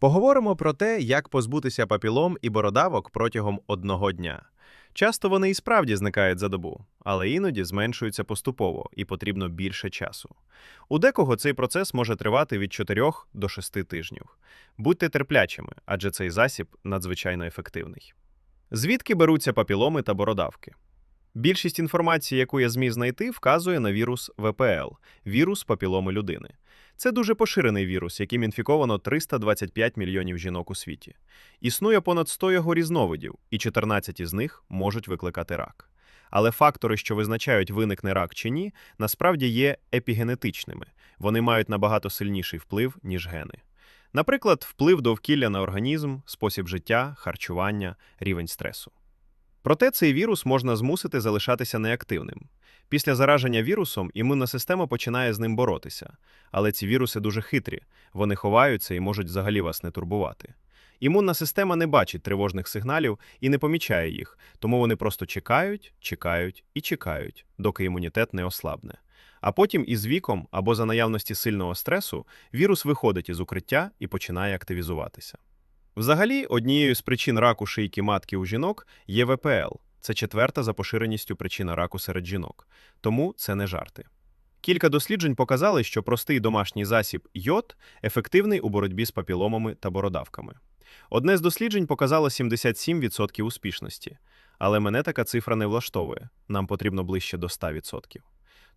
Поговоримо про те, як позбутися папілом і бородавок протягом одного дня. Часто вони і справді зникають за добу, але іноді зменшуються поступово і потрібно більше часу. У декого цей процес може тривати від 4 до 6 тижнів. Будьте терплячими, адже цей засіб надзвичайно ефективний. Звідки беруться папіломи та бородавки? Більшість інформації, яку я зміг знайти, вказує на вірус ВПЛ – вірус папіломи людини. Це дуже поширений вірус, яким інфіковано 325 мільйонів жінок у світі. Існує понад 100 його різновидів, і 14 із них можуть викликати рак. Але фактори, що визначають, виникне рак чи ні, насправді є епігенетичними. Вони мають набагато сильніший вплив, ніж гени. Наприклад, вплив довкілля на організм, спосіб життя, харчування, рівень стресу. Проте цей вірус можна змусити залишатися неактивним. Після зараження вірусом імунна система починає з ним боротися, але ці віруси дуже хитрі, вони ховаються і можуть взагалі вас не турбувати. Імунна система не бачить тривожних сигналів і не помічає їх, тому вони просто чекають, чекають і чекають, доки імунітет не ослабне. А потім із віком або за наявності сильного стресу вірус виходить із укриття і починає активізуватися. Взагалі, однією з причин раку шийки матки у жінок є ВПЛ. Це четверта за поширеністю причина раку серед жінок. Тому це не жарти. Кілька досліджень показали, що простий домашній засіб йод ефективний у боротьбі з папіломами та бородавками. Одне з досліджень показало 77% успішності, але мене така цифра не влаштовує. Нам потрібно ближче до 100%.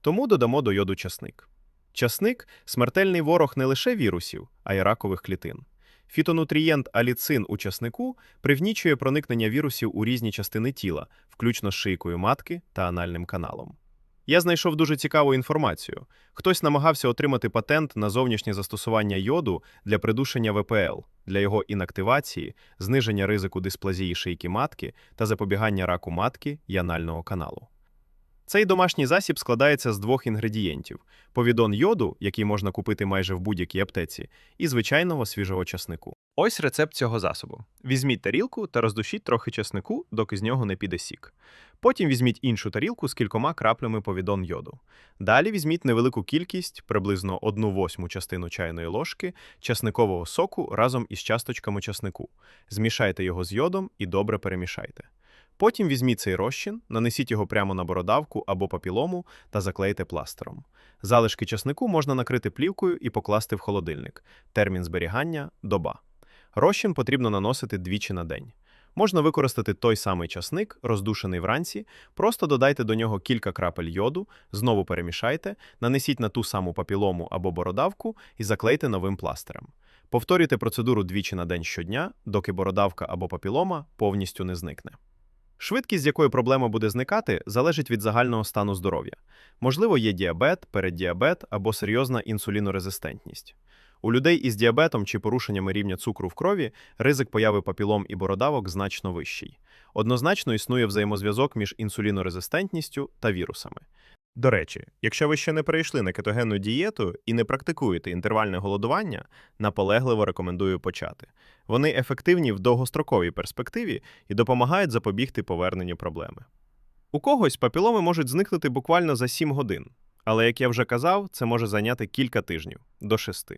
Тому додамо до йоду часник. Часник смертельний ворог не лише вірусів, а й ракових клітин. Фітонутрієнт аліцин у часнику привнічує проникнення вірусів у різні частини тіла, включно з шийкою матки та анальним каналом. Я знайшов дуже цікаву інформацію. Хтось намагався отримати патент на зовнішнє застосування йоду для придушення ВПЛ, для його інактивації, зниження ризику дисплазії шийки матки та запобігання раку матки і анального каналу. Цей домашній засіб складається з двох інгредієнтів: повідон йоду, який можна купити майже в будь-якій аптеці, і звичайного свіжого часнику. Ось рецепт цього засобу. Візьміть тарілку та роздушіть трохи часнику, доки з нього не піде сік. Потім візьміть іншу тарілку з кількома краплями повідон йоду. Далі візьміть невелику кількість, приблизно 1 восьму частину чайної ложки, часникового соку разом із часточками часнику. Змішайте його з йодом і добре перемішайте. Потім візьміть цей розчин, нанесіть його прямо на бородавку або папілому та заклейте пластером. Залишки часнику можна накрити плівкою і покласти в холодильник. Термін зберігання доба. Розчин потрібно наносити двічі на день. Можна використати той самий часник, роздушений вранці, просто додайте до нього кілька крапель йоду, знову перемішайте, нанесіть на ту саму папілому або бородавку і заклейте новим пластером. Повторюйте процедуру двічі на день щодня, доки бородавка або папілома повністю не зникне. Швидкість, з якою проблема буде зникати, залежить від загального стану здоров'я. Можливо, є діабет, переддіабет або серйозна інсулінорезистентність. У людей із діабетом чи порушеннями рівня цукру в крові ризик появи папілом і бородавок значно вищий. Однозначно існує взаємозв'язок між інсулінорезистентністю та вірусами. До речі, якщо ви ще не перейшли на кетогенну дієту і не практикуєте інтервальне голодування, наполегливо рекомендую почати. Вони ефективні в довгостроковій перспективі і допомагають запобігти поверненню проблеми. У когось папіломи можуть зникнути буквально за 7 годин, але, як я вже казав, це може зайняти кілька тижнів до 6.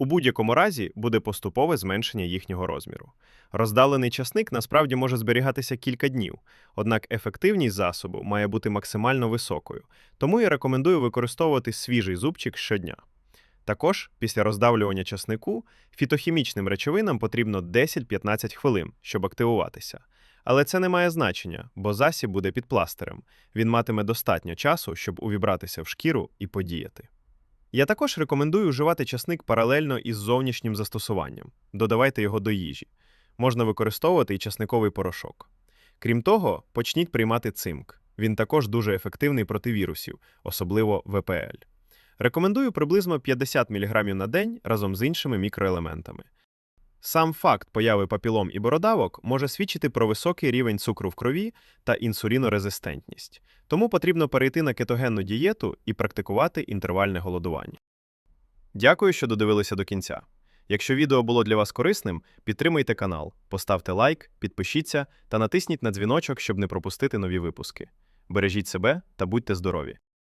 У будь-якому разі буде поступове зменшення їхнього розміру. Роздалений часник насправді може зберігатися кілька днів, однак ефективність засобу має бути максимально високою, тому я рекомендую використовувати свіжий зубчик щодня. Також після роздавлювання часнику фітохімічним речовинам потрібно 10-15 хвилин, щоб активуватися. Але це не має значення, бо засіб буде під пластирем. Він матиме достатньо часу, щоб увібратися в шкіру і подіяти. Я також рекомендую вживати часник паралельно із зовнішнім застосуванням. Додавайте його до їжі. Можна використовувати і часниковий порошок. Крім того, почніть приймати цимк. Він також дуже ефективний проти вірусів, особливо ВПЛ. Рекомендую приблизно 50 мг на день разом з іншими мікроелементами. Сам факт появи папілом і бородавок може свідчити про високий рівень цукру в крові та інсулінорезистентність, тому потрібно перейти на кетогенну дієту і практикувати інтервальне голодування. Дякую, що додивилися до кінця. Якщо відео було для вас корисним, підтримайте канал, поставте лайк, підпишіться та натисніть на дзвіночок, щоб не пропустити нові випуски. Бережіть себе та будьте здорові!